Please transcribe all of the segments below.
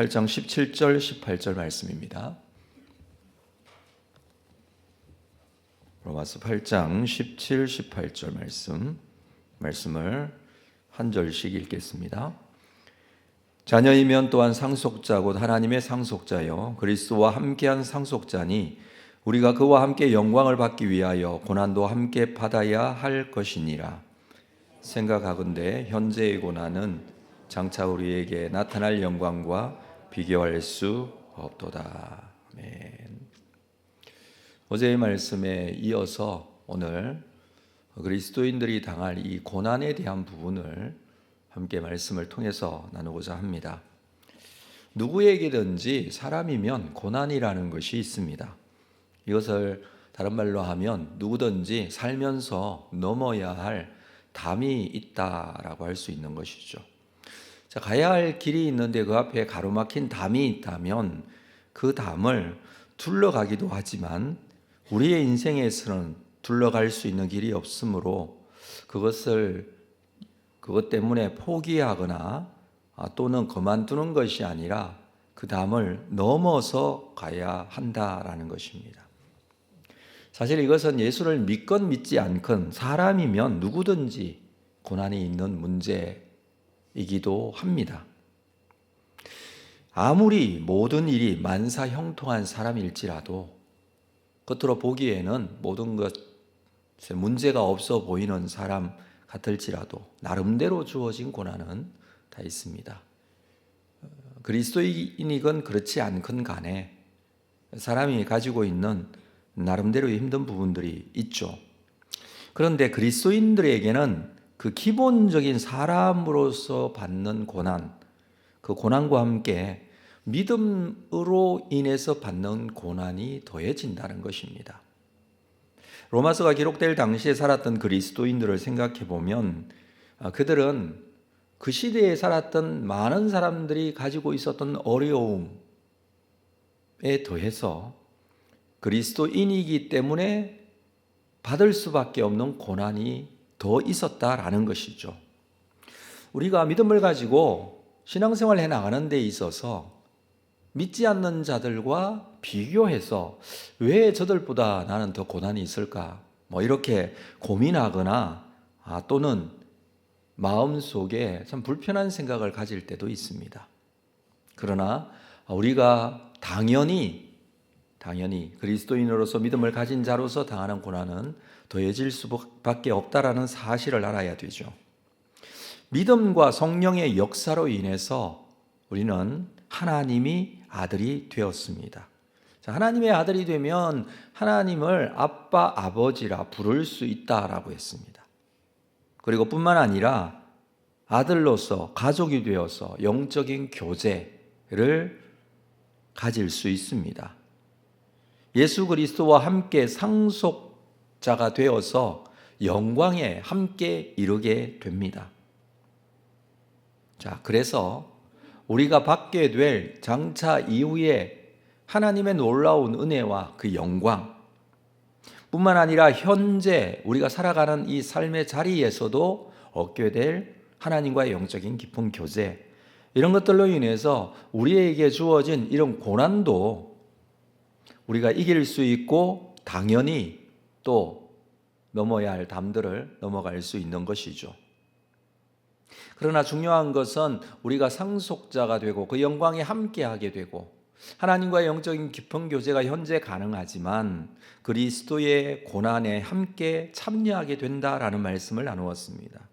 8장 17절 18절 말씀입니다. 로마서 8장 17, 18절 말씀 말씀을 한 절씩 읽겠습니다. 자녀이면 또한 상속자 곧 하나님의 상속자요 그리스도와 함께한 상속자니 우리가 그와 함께 영광을 받기 위하여 고난도 함께 받아야 할 것이니라 생각하건대 현재의 고난은 장차 우리에게 나타날 영광과 비교할 수 없도다. 아멘. 어제의 말씀에 이어서 오늘 그리스도인들이 당할 이 고난에 대한 부분을 함께 말씀을 통해서 나누고자 합니다. 누구에게든지 사람이면 고난이라는 것이 있습니다. 이것을 다른 말로 하면 누구든지 살면서 넘어야 할 담이 있다라고 할 수 있는 것이죠. 자, 가야 할 길이 있는데 그 앞에 가로막힌 담이 있다면 그 담을 둘러가기도 하지만 우리의 인생에서는 둘러갈 수 있는 길이 없으므로 그것을 그것 때문에 포기하거나 아, 또는 그만두는 것이 아니라 그 담을 넘어서 가야 한다라는 것입니다. 사실 이것은 예수를 믿건 믿지 않건 사람이면 누구든지 고난이 있는 문제 이기도 합니다. 아무리 모든 일이 만사 형통한 사람일지라도 겉으로 보기에는 모든 것에 문제가 없어 보이는 사람 같을지라도 나름대로 주어진 고난은 다 있습니다. 그리스도인이건 그렇지 않건 간에 사람이 가지고 있는 나름대로의 힘든 부분들이 있죠. 그런데 그리스도인들에게는 그 기본적인 사람으로서 받는 고난, 그 고난과 함께 믿음으로 인해서 받는 고난이 더해진다는 것입니다. 로마서가 기록될 당시에 살았던 그리스도인들을 생각해 보면 아, 그들은 그 시대에 살았던 많은 사람들이 가지고 있었던 어려움에 더해서 그리스도인이기 때문에 받을 수밖에 없는 고난이 더 있었다라는 것이죠. 우리가 믿음을 가지고 신앙생활 해 나가는 데 있어서 믿지 않는 자들과 비교해서 왜 저들보다 나는 더 고난이 있을까? 뭐 이렇게 고민하거나 아, 또는 마음 속에 참 불편한 생각을 가질 때도 있습니다. 그러나 우리가 당연히 당연히 그리스도인으로서 믿음을 가진 자로서 당하는 고난은 더해질 수밖에 없다라는 사실을 알아야 되죠. 믿음과 성령의 역사로 인해서 우리는 하나님이 아들이 되었습니다. 자, 하나님의 아들이 되면 하나님을 아빠, 아버지라 부를 수 있다라고 했습니다. 그리고 뿐만 아니라 아들로서 가족이 되어서 영적인 교제를 가질 수 있습니다. 예수 그리스도와 함께 상속 자가 되어서 영광에 함께 이르게 됩니다. 자, 그래서 우리가 받게 될 장차 이후에 하나님의 놀라운 은혜와 그 영광, 뿐만 아니라 현재 우리가 살아가는 이 삶의 자리에서도 얻게 될 하나님과의 영적인 깊은 교제, 이런 것들로 인해서 우리에게 주어진 이런 고난도 우리가 이길 수 있고 당연히 또 넘어야 할 담들을 넘어갈 수 있는 것이죠. 그러나 중요한 것은 우리가 상속자가 되고 그 영광에 함께하게 되고 하나님과의 영적인 깊은 교제가 현재 가능하지만 그리스도의 고난에 함께 참여하게 된다라는 말씀을 나누었습니다.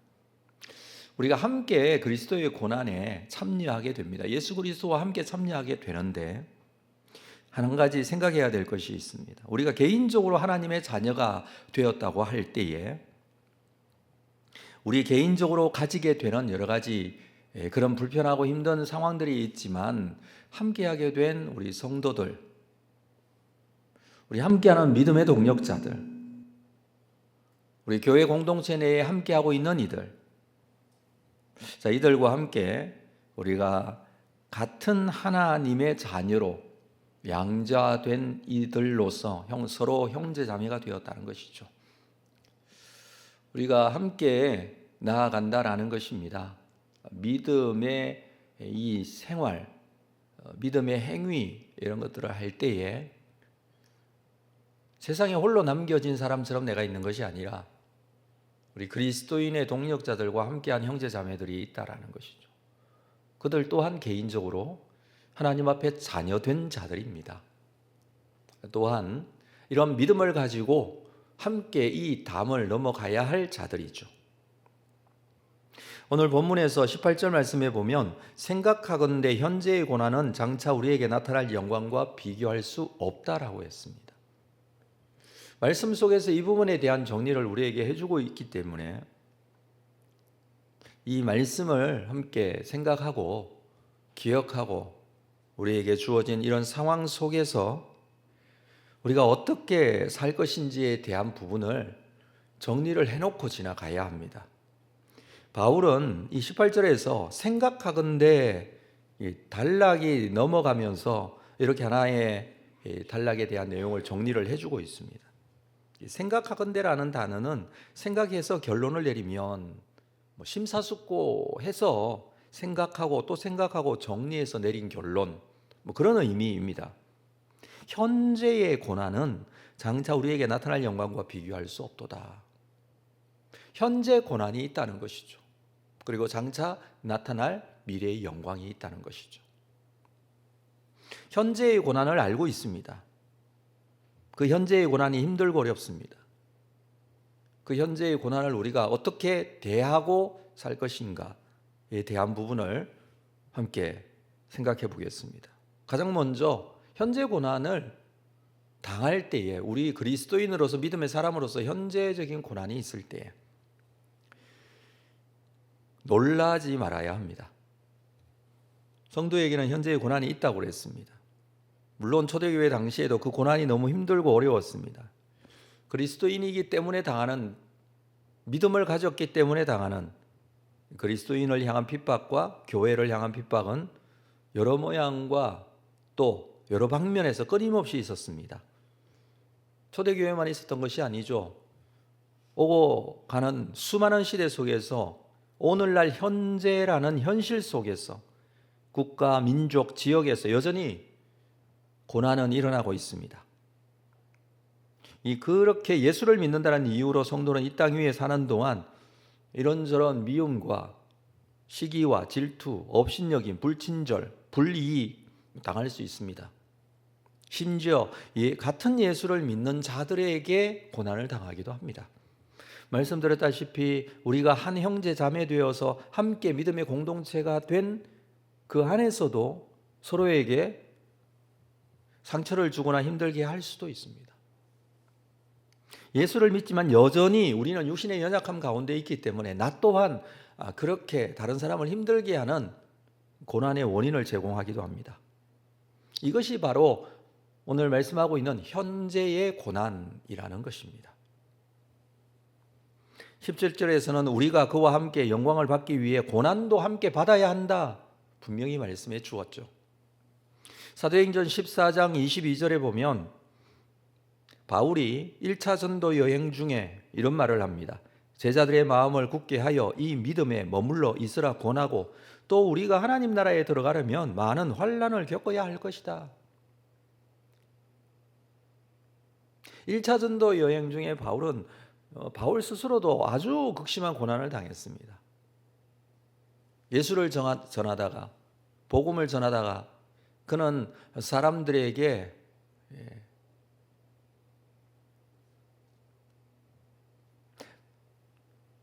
우리가 함께 그리스도의 고난에 참여하게 됩니다. 예수 그리스도와 함께 참여하게 되는데 한 가지 생각해야 될 것이 있습니다. 우리가 개인적으로 하나님의 자녀가 되었다고 할 때에 우리 개인적으로 가지게 되는 여러 가지 예, 그런 불편하고 힘든 상황들이 있지만 함께하게 된 우리 성도들, 우리 함께하는 믿음의 동력자들, 우리 교회 공동체 내에 함께하고 있는 이들, 자 이들과 함께 우리가 같은 하나님의 자녀로 양자된 이들로서 형, 서로 형제 자매가 되었다는 것이죠. 우리가 함께 나아간다라는 것입니다. 믿음의 이 생활, 어, 믿음의 행위 이런 것들을 할 때에 세상에 홀로 남겨진 사람처럼 내가 있는 것이 아니라 우리 그리스도인의 동력자들과 함께한 형제 자매들이 있다라는 것이죠. 그들 또한 개인적으로 하나님 앞에 자녀된 자들입니다. 또한 이런 믿음을 가지고 함께 이 담을 넘어가야 할 자들이죠. 오늘 본문에서 18절 말씀에 보면 생각하건대 현재의 고난은 장차 우리에게 나타날 영광과 비교할 수 없다라고 했습니다. 말씀 속에서 이 부분에 대한 정리를 우리에게 해주고 있기 때문에 이 말씀을 함께 생각하고 기억하고 우리에게 주어진 이런 상황 속에서 우리가 어떻게 살 것인지에 대한 부분을 정리를 해놓고 지나가야 합니다. 바울은 이 18절에서 생각하건대 단락이 넘어가면서 이렇게 하나의 단락에 대한 내용을 정리를 해주고 있습니다. 생각하건대라는 단어는 생각해서 결론을 내리면 뭐 심사숙고해서 생각하고 또 생각하고 정리해서 내린 결론 뭐 그런 의미입니다. 현재의 고난은 장차 우리에게 나타날 영광과 비교할 수 없도다. 현재 고난이 있다는 것이죠. 그리고 장차 나타날 미래의 영광이 있다는 것이죠. 현재의 고난을 알고 있습니다. 그 현재의 고난이 힘들고 어렵습니다. 그 현재의 고난을 우리가 어떻게 대하고 살 것인가에 대한 부분을 함께 생각해 보겠습니다. 가장 먼저 현재 고난을 당할 때에 우리 그리스도인으로서 믿음의 사람으로서 현재적인 고난이 있을 때 놀라지 말아야 합니다. 성도에게는 현재의 고난이 있다고 그랬습니다. 물론 초대교회 당시에도 그 고난이 너무 힘들고 어려웠습니다. 그리스도인이기 때문에 당하는 믿음을 가졌기 때문에 당하는 그리스도인을 향한 핍박과 교회를 향한 핍박은 여러 모양과 또 여러 방면에서 끊임없이 있었습니다. 초대교회만 있었던 것이 아니죠. 오고 가는 수많은 시대 속에서 오늘날 현재라는 현실 속에서 국가, 민족, 지역에서 여전히 고난은 일어나고 있습니다. 이 그렇게 예수를 믿는다는 이유로 성도는 이 땅 위에 사는 동안 이런저런 미움과 시기와 질투, 업신여김, 불친절, 불이익 당할 수 있습니다. 심지어 같은 예수를 믿는 자들에게 고난을 당하기도 합니다. 말씀드렸다시피 우리가 한 형제 자매 되어서 함께 믿음의 공동체가 된 그 안에서도 서로에게 상처를 주거나 힘들게 할 수도 있습니다. 예수를 믿지만 여전히 우리는 육신의 연약함 가운데 있기 때문에 나 또한 아, 그렇게 다른 사람을 힘들게 하는 고난의 원인을 제공하기도 합니다. 이것이 바로 오늘 말씀하고 있는 현재의 고난이라는 것입니다. 17절에서는 우리가 그와 함께 영광을 받기 위해 고난도 함께 받아야 한다. 분명히 말씀해 주었죠. 사도행전 14장 22절에 보면 바울이 1차 전도 여행 중에 이런 말을 합니다. 제자들의 마음을 굳게 하여 이 믿음에 머물러 있으라 권하고 또 우리가 하나님 나라에 들어가려면 많은 환란을 겪어야 할 것이다. 1차 전도 여행 중에 바울은 어, 바울 스스로도 아주 극심한 고난을 당했습니다. 예수를 전하다가 복음을 전하다가 그는 사람들에게 예,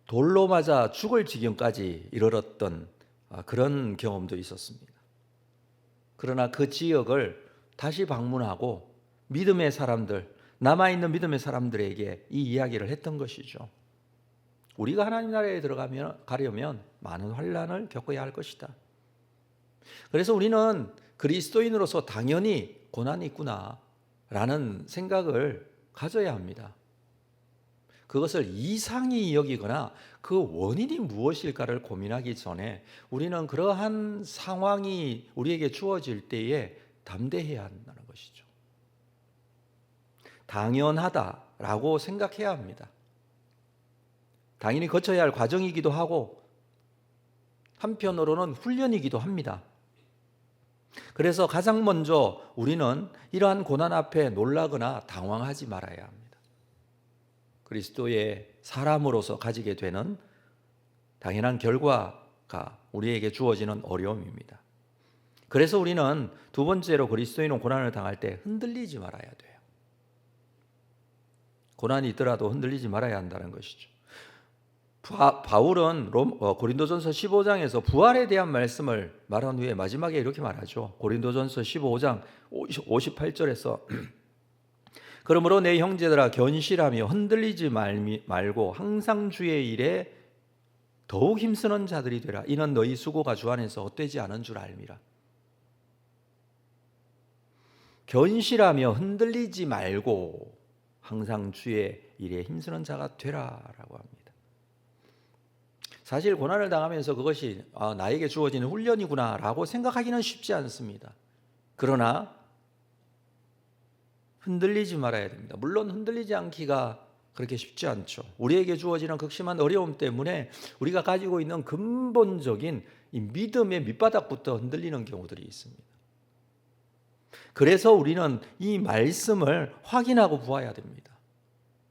돌로 맞아 죽을 지경까지 이르렀던 아, 그런 경험도 있었습니다. 그러나 그 지역을 다시 방문하고 믿음의 사람들, 남아있는 믿음의 사람들에게 이 이야기를 했던 것이죠. 우리가 하나님 나라에 들어가면 가려면 많은 환란을 겪어야 할 것이다. 그래서 우리는 그리스도인으로서 당연히 고난이 있구나라는 생각을 가져야 합니다. 그것을 이상히 여기거나 그 원인이 무엇일까를 고민하기 전에 우리는 그러한 상황이 우리에게 주어질 때에 담대해야 한다는 것이죠. 당연하다라고 생각해야 합니다. 당연히 거쳐야 할 과정이기도 하고 한편으로는 훈련이기도 합니다. 그래서 가장 먼저 우리는 이러한 고난 앞에 놀라거나 당황하지 말아야 합니다. 그리스도의 사람으로서 가지게 되는 당연한 결과가 우리에게 주어지는 어려움입니다. 그래서 우리는 두 번째로 그리스도인은 고난을 당할 때 흔들리지 말아야 돼요. 고난이 있더라도 흔들리지 말아야 한다는 것이죠. 바, 바울은 롬, 어, 고린도전서 15장에서 부활에 대한 말씀을 말한 후에 마지막에 이렇게 말하죠. 고린도전서 15장 58절에서 그러므로 내 형제들아 견실하며 흔들리지 말고 항상 주의 일에 더욱 힘쓰는 자들이 되라. 이는 너희 수고가 주 안에서 헛되지 않은 줄 알미라. 견실하며 흔들리지 말고 항상 주의 일에 힘쓰는 자가 되라라고 합니다. 사실 고난을 당하면서 그것이 아, 나에게 주어지는 훈련이구나라고 생각하기는 쉽지 않습니다. 그러나 흔들리지 말아야 됩니다. 물론 흔들리지 않기가 그렇게 쉽지 않죠. 우리에게 주어지는 극심한 어려움 때문에 우리가 가지고 있는 근본적인 이 믿음의 밑바닥부터 흔들리는 경우들이 있습니다. 그래서 우리는 이 말씀을 확인하고 보아야 됩니다.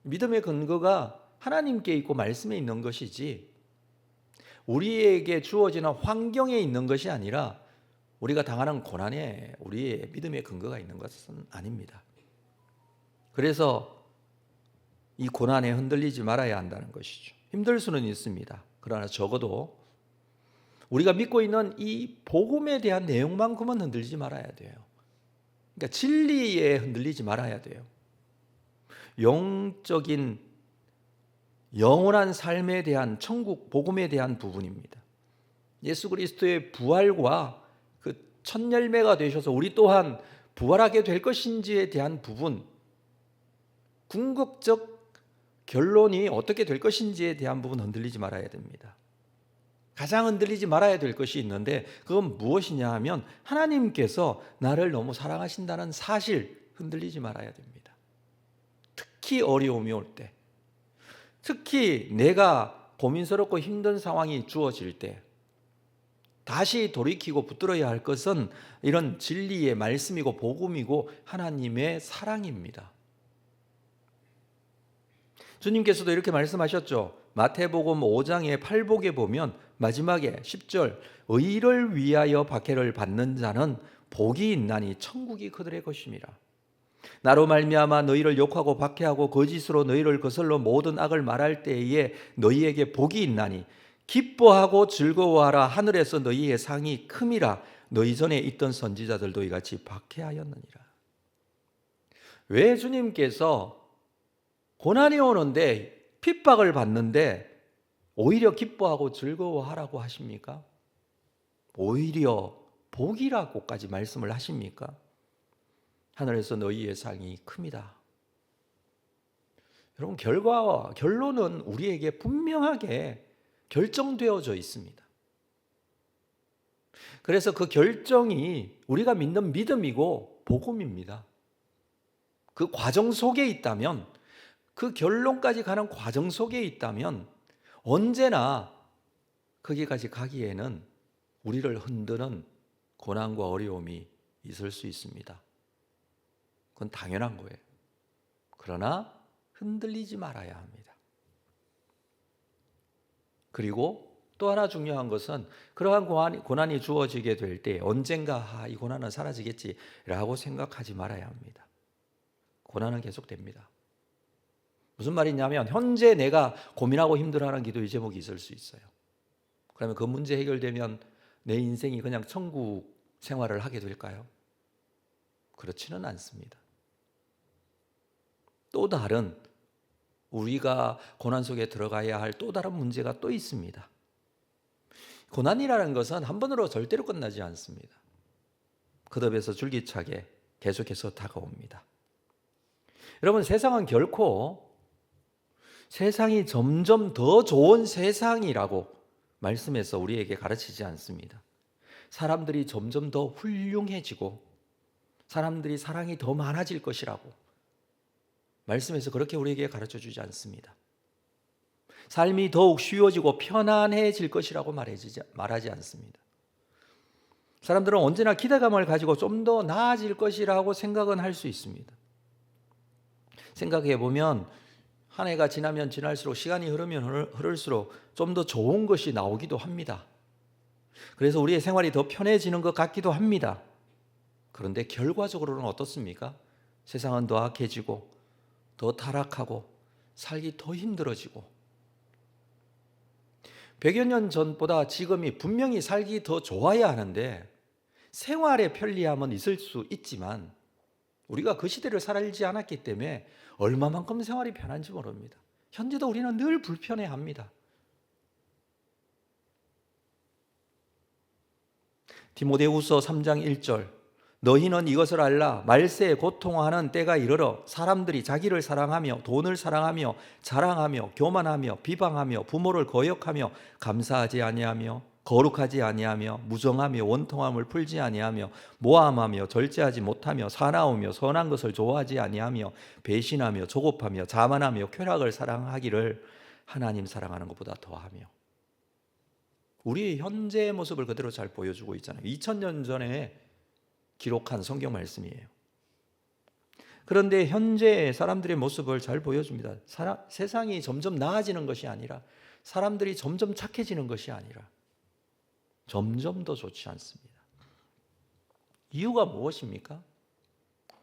믿음의 근거가 하나님께 있고 말씀에 있는 것이지 우리에게 주어지는 환경에 있는 것이 아니라 우리가 당하는 고난에 우리의 믿음의 근거가 있는 것은 아닙니다. 그래서 이 고난에 흔들리지 말아야 한다는 것이죠. 힘들 수는 있습니다. 그러나 적어도 우리가 믿고 있는 이 복음에 대한 내용만큼은 흔들리지 말아야 돼요. 그러니까 진리에 흔들리지 말아야 돼요. 영적인 영원한 삶에 대한 천국 복음에 대한 부분입니다. 예수 그리스도의 부활과 그 첫 열매가 되셔서 우리 또한 부활하게 될 것인지에 대한 부분, 궁극적 결론이 어떻게 될 것인지에 대한 부분 흔들리지 말아야 됩니다. 가장 흔들리지 말아야 될 것이 있는데 그건 무엇이냐 하면 하나님께서 나를 너무 사랑하신다는 사실 흔들리지 말아야 됩니다. 특히 어려움이 올 때, 특히 내가 고민스럽고 힘든 상황이 주어질 때 다시 돌이키고 붙들어야 할 것은 이런 진리의 말씀이고 복음이고 하나님의 사랑입니다. 주님께서도 이렇게 말씀하셨죠. 마태복음 5장의 팔복에 보면 마지막에 10절 의를 위하여 박해를 받는 자는 복이 있나니 천국이 그들의 것임이라. 나로 말미암아 너희를 욕하고 박해하고 거짓으로 너희를 거슬러 모든 악을 말할 때에 너희에게 복이 있나니 기뻐하고 즐거워하라 하늘에서 너희의 상이 큼이라 너희 전에 있던 선지자들도 이같이 박해하였느니라. 왜 주님께서 고난이 오는데 핍박을 받는데 오히려 기뻐하고 즐거워하라고 하십니까? 오히려 복이라고까지 말씀을 하십니까? 하늘에서 너희의 상이 큽니다. 여러분 결과와 결론은 우리에게 분명하게 결정되어져 있습니다. 그래서 그 결정이 우리가 믿는 믿음이고 복음입니다. 그 과정 속에 있다면 그 결론까지 가는 과정 속에 있다면 언제나 거기까지 가기에는 우리를 흔드는 고난과 어려움이 있을 수 있습니다. 그건 당연한 거예요. 그러나 흔들리지 말아야 합니다. 그리고 또 하나 중요한 것은 그러한 고난이, 고난이 주어지게 될 때 언젠가 아, 이 고난은 사라지겠지라고 생각하지 말아야 합니다. 고난은 계속됩니다. 무슨 말이냐면 현재 내가 고민하고 힘들어하는 기도의 제목이 있을 수 있어요. 그러면 그 문제 해결되면 내 인생이 그냥 천국 생활을 하게 될까요? 그렇지는 않습니다. 또 다른 우리가 고난 속에 들어가야 할 또 다른 문제가 또 있습니다. 고난이라는 것은 한 번으로 절대로 끝나지 않습니다. 그듭에서 줄기차게 계속해서 다가옵니다. 여러분 세상은 결코 세상이 점점 더 좋은 세상이라고 말씀해서 우리에게 가르치지 않습니다. 사람들이 점점 더 훌륭해지고 사람들이 사랑이 더 많아질 것이라고 말씀에서 그렇게 우리에게 가르쳐 주지 않습니다. 삶이 더욱 쉬워지고 편안해질 것이라고 말하지, 말하지 않습니다. 사람들은 언제나 기대감을 가지고 좀 더 나아질 것이라고 생각은 할 수 있습니다. 생각해 보면 한 해가 지나면 지날수록 시간이 흐르면 흐를- 흐를수록 좀 더 좋은 것이 나오기도 합니다. 그래서 우리의 생활이 더 편해지는 것 같기도 합니다. 그런데 결과적으로는 어떻습니까? 세상은 더 악해지고 더 타락하고 살기 더 힘들어지고 100여 년 전보다 지금이 분명히 살기 더 좋아야 하는데 생활의 편리함은 있을 수 있지만 우리가 그 시대를 살지 않았기 때문에 얼마만큼 생활이 편한지 모릅니다. 현재도 우리는 늘 불편해 합니다. 디모데후서 3장 1절 너희는 이것을 알라 말세에 고통하는 때가 이르러 사람들이 자기를 사랑하며 돈을 사랑하며 자랑하며 교만하며 비방하며 부모를 거역하며 감사하지 아니하며 거룩하지 아니하며 무정하며 원통함을 풀지 아니하며 모함하며 절제하지 못하며 사나우며 선한 것을 좋아하지 아니하며 배신하며 조급하며 자만하며 쾌락을 사랑하기를 하나님 사랑하는 것보다 더하며 우리의 현재의 모습을 그대로 잘 보여주고 있잖아요. 2000년 전에 기록한 성경 말씀이에요. 그런데 현재 사람들의 모습을 잘 보여줍니다. 사람, 세상이 점점 나아지는 것이 아니라 사람들이 점점 착해지는 것이 아니라 점점 더 좋지 않습니다. 이유가 무엇입니까?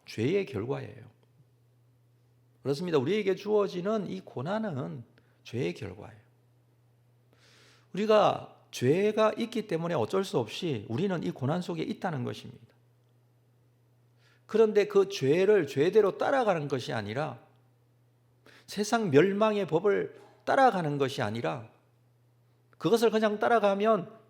죄의 결과예요. 그렇습니다. 우리에게 주어지는 이 고난은 죄의 결과예요. 우리가 죄가 있기 때문에 어쩔 수 없이 우리는 이 고난 속에 있다는 것입니다. 그런데 그 죄를 죄대로 따라가는 것이 아니라 세상 멸망의 법을 따라가는 것이 아니라 그것을 그냥 따라가면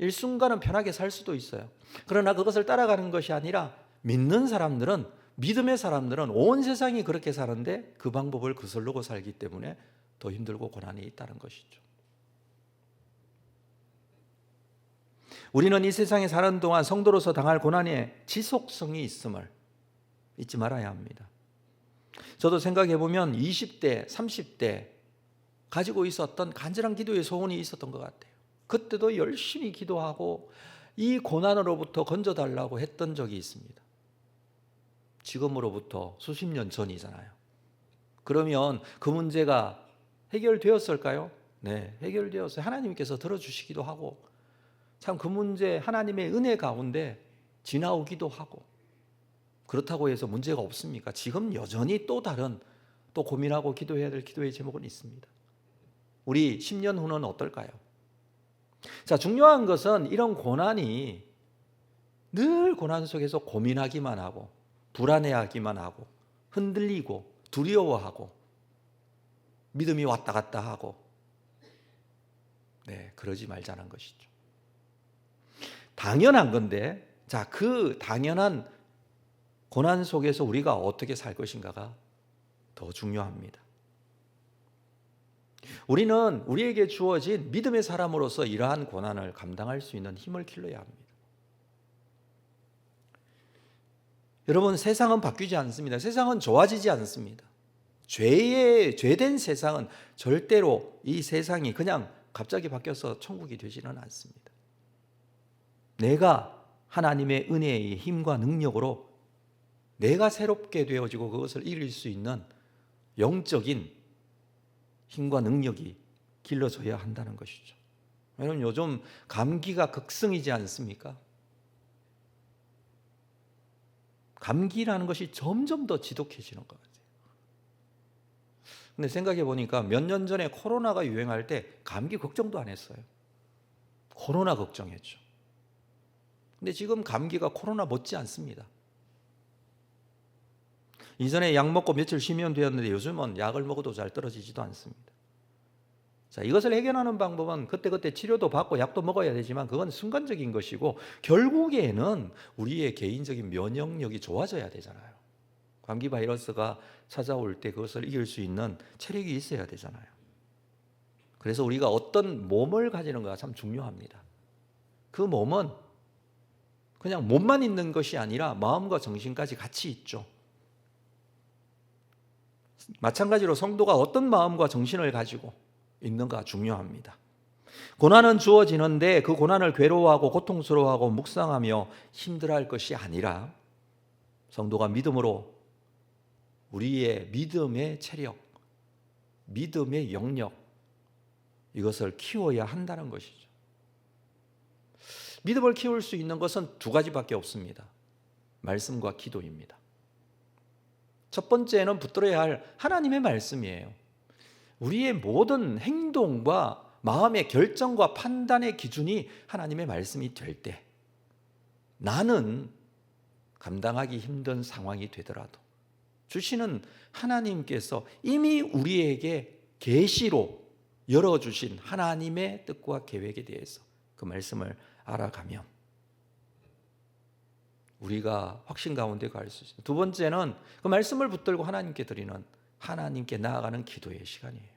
일순간은 편하게 살 수도 있어요. 그러나 그것을 따라가는 것이 아니라 믿는 사람들은 믿음의 사람들은 온 세상이 그렇게 사는데 그 방법을 거슬르고 살기 때문에 더 힘들고 고난이 있다는 것이죠. 우리는 이 세상에 사는 동안 성도로서 당할 고난에 지속성이 있음을 잊지 말아야 합니다. 저도 생각해 보면 20대, 30대 가지고 있었던 간절한 기도의 소원이 있었던 것 같아요. 그때도 열심히 기도하고 이 고난으로부터 건져달라고 했던 적이 있습니다. 지금으로부터 수십 년 전이잖아요. 그러면 그 문제가 해결되었을까요? 네, 해결되었어요. 하나님께서 들어주시기도 하고 참 그 문제 하나님의 은혜 가운데 지나오기도 하고 그렇다고 해서 문제가 없습니까? 지금 여전히 또 다른 또 고민하고 기도해야 될 기도의 제목은 있습니다. 우리 10년 후는 어떨까요? 자, 중요한 것은 이런 고난이 늘 고난 속에서 고민하기만 하고 불안해하기만 하고 흔들리고 두려워하고 믿음이 왔다 갔다 하고 네, 그러지 말자는 것이죠. 당연한 건데 자, 그 당연한 고난 속에서 우리가 어떻게 살 것인가가 더 중요합니다. 우리는 우리에게 주어진 믿음의 사람으로서 이러한 고난을 감당할 수 있는 힘을 길러야 합니다. 여러분, 세상은 바뀌지 않습니다. 세상은 좋아지지 않습니다. 죄의, 죄된 세상은 절대로 이 세상이 그냥 갑자기 바뀌어서 천국이 되지는 않습니다. 내가 하나님의 은혜의 힘과 능력으로 내가 새롭게 되어지고 그것을 이길 수 있는 영적인 힘과 능력이 길러져야 한다는 것이죠. 여러분 요즘 감기가 극성이지 않습니까? 감기라는 것이 점점 더 지독해지는 것 같아요. 근데 생각해 보니까 몇 년 전에 코로나가 유행할 때 감기 걱정도 안 했어요. 코로나 걱정했죠. 근데 지금 감기가 코로나 못지 않습니다. 이전에 약 먹고 며칠 쉬면 되었는데 요즘은 약을 먹어도 잘 떨어지지도 않습니다. 자, 이것을 해결하는 방법은 그때그때 치료도 받고 약도 먹어야 되지만 그건 순간적인 것이고 결국에는 우리의 개인적인 면역력이 좋아져야 되잖아요. 감기 바이러스가 찾아올 때 그것을 이길 수 있는 체력이 있어야 되잖아요. 그래서 우리가 어떤 몸을 가지는가 참 중요합니다. 그 몸은 그냥 몸만 있는 것이 아니라 마음과 정신까지 같이 있죠. 마찬가지로 성도가 어떤 마음과 정신을 가지고 있는가 중요합니다. 고난은 주어지는데 그 고난을 괴로워하고 고통스러워하고 묵상하며 힘들어할 것이 아니라 성도가 믿음으로 우리의 믿음의 체력, 믿음의 영역 이것을 키워야 한다는 것이죠. 믿음을 키울 수 있는 것은 두 가지밖에 없습니다. 말씀과 기도입니다. 첫 번째는 붙들어야 할 하나님의 말씀이에요. 우리의 모든 행동과 마음의 결정과 판단의 기준이 하나님의 말씀이 될 때 나는 감당하기 힘든 상황이 되더라도 주시는 하나님께서 이미 우리에게 계시로 열어 주신 하나님의 뜻과 계획에 대해서 그 말씀을 알아가면 우리가 확신 가운데 갈 수 있습니다. 두 번째는 그 말씀을 붙들고 하나님께 드리는 하나님께 나아가는 기도의 시간이에요.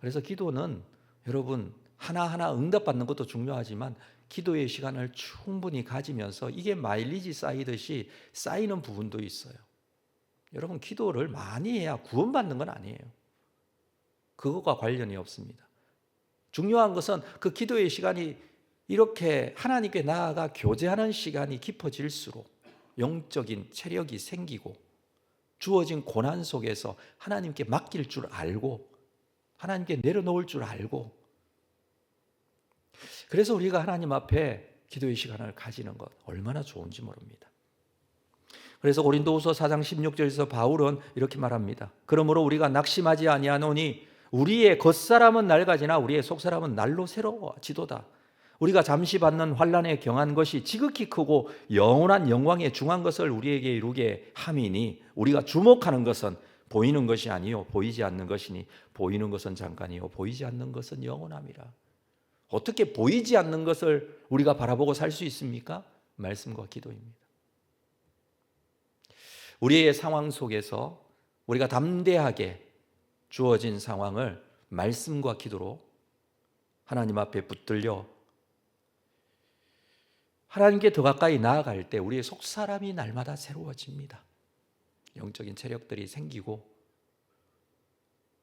그래서 기도는 여러분 하나하나 응답받는 것도 중요하지만 기도의 시간을 충분히 가지면서 이게 마일리지 쌓이듯이 쌓이는 부분도 있어요. 여러분 기도를 많이 해야 구원받는 건 아니에요. 그것과 관련이 없습니다. 중요한 것은 그 기도의 시간이 이렇게 하나님께 나아가 교제하는 시간이 깊어질수록 영적인 체력이 생기고 주어진 고난 속에서 하나님께 맡길 줄 알고 하나님께 내려놓을 줄 알고 그래서 우리가 하나님 앞에 기도의 시간을 가지는 것 얼마나 좋은지 모릅니다. 그래서 고린도후서 4장 16절에서 바울은 이렇게 말합니다. 그러므로 우리가 낙심하지 아니하노니 우리의 겉사람은 낡아지나 우리의 속사람은 날로 새로워지도다. 우리가 잠시 받는 환란에 경한 것이 지극히 크고 영원한 영광에 중한 것을 우리에게 이루게 함이니 우리가 주목하는 것은 보이는 것이 아니요 보이지 않는 것이니 보이는 것은 잠깐이요 보이지 않는 것은 영원함이라. 어떻게 보이지 않는 것을 우리가 바라보고 살 수 있습니까? 말씀과 기도입니다. 우리의 상황 속에서 우리가 담대하게 주어진 상황을 말씀과 기도로 하나님 앞에 붙들려 하나님께 더 가까이 나아갈 때 우리의 속 사람이 날마다 새로워집니다. 영적인 체력들이 생기고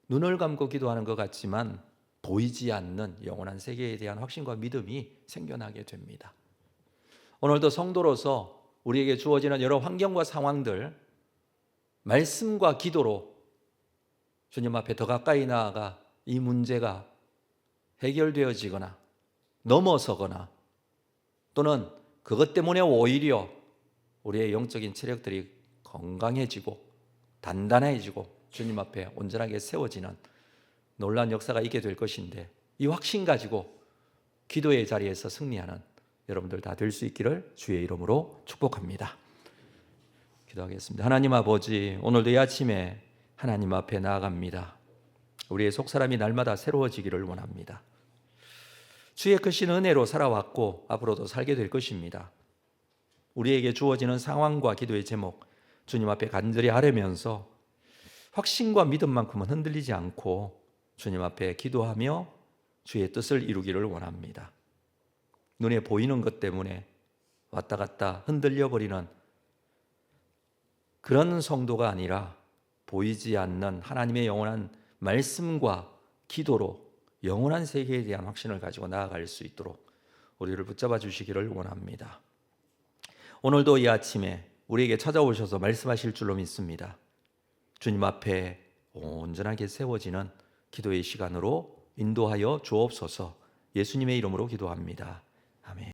눈을 감고 기도하는 것 같지만 보이지 않는 영원한 세계에 대한 확신과 믿음이 생겨나게 됩니다. 오늘도 성도로서 우리에게 주어지는 여러 환경과 상황들 말씀과 기도로 주님 앞에 더 가까이 나아가 이 문제가 해결되어지거나 넘어서거나 또는 그것 때문에 오히려 우리의 영적인 체력들이 건강해지고 단단해지고 주님 앞에 온전하게 세워지는 놀라운 역사가 있게 될 것인데 이 확신 가지고 기도의 자리에서 승리하는 여러분들 다 될 수 있기를 주의 이름으로 축복합니다. 기도하겠습니다. 하나님 아버지, 오늘도 이 아침에 하나님 앞에 나아갑니다. 우리의 속 사람이 날마다 새로워지기를 원합니다. 주의 크신 은혜로 살아왔고 앞으로도 살게 될 것입니다. 우리에게 주어지는 상황과 기도의 제목 주님 앞에 간절히 아뢰면서 확신과 믿음만큼은 흔들리지 않고 주님 앞에 기도하며 주의 뜻을 이루기를 원합니다. 눈에 보이는 것 때문에 왔다 갔다 흔들려 버리는 그런 성도가 아니라 보이지 않는 하나님의 영원한 말씀과 기도로 영원한 세계에 대한 확신을 가지고 나아갈 수 있도록 우리를 붙잡아 주시기를 원합니다. 오늘도 이 아침에 우리에게 찾아오셔서 말씀하실 줄로 믿습니다. 주님 앞에 온전하게 세워지는 기도의 시간으로 인도하여 주옵소서 예수님의 이름으로 기도합니다. 아멘.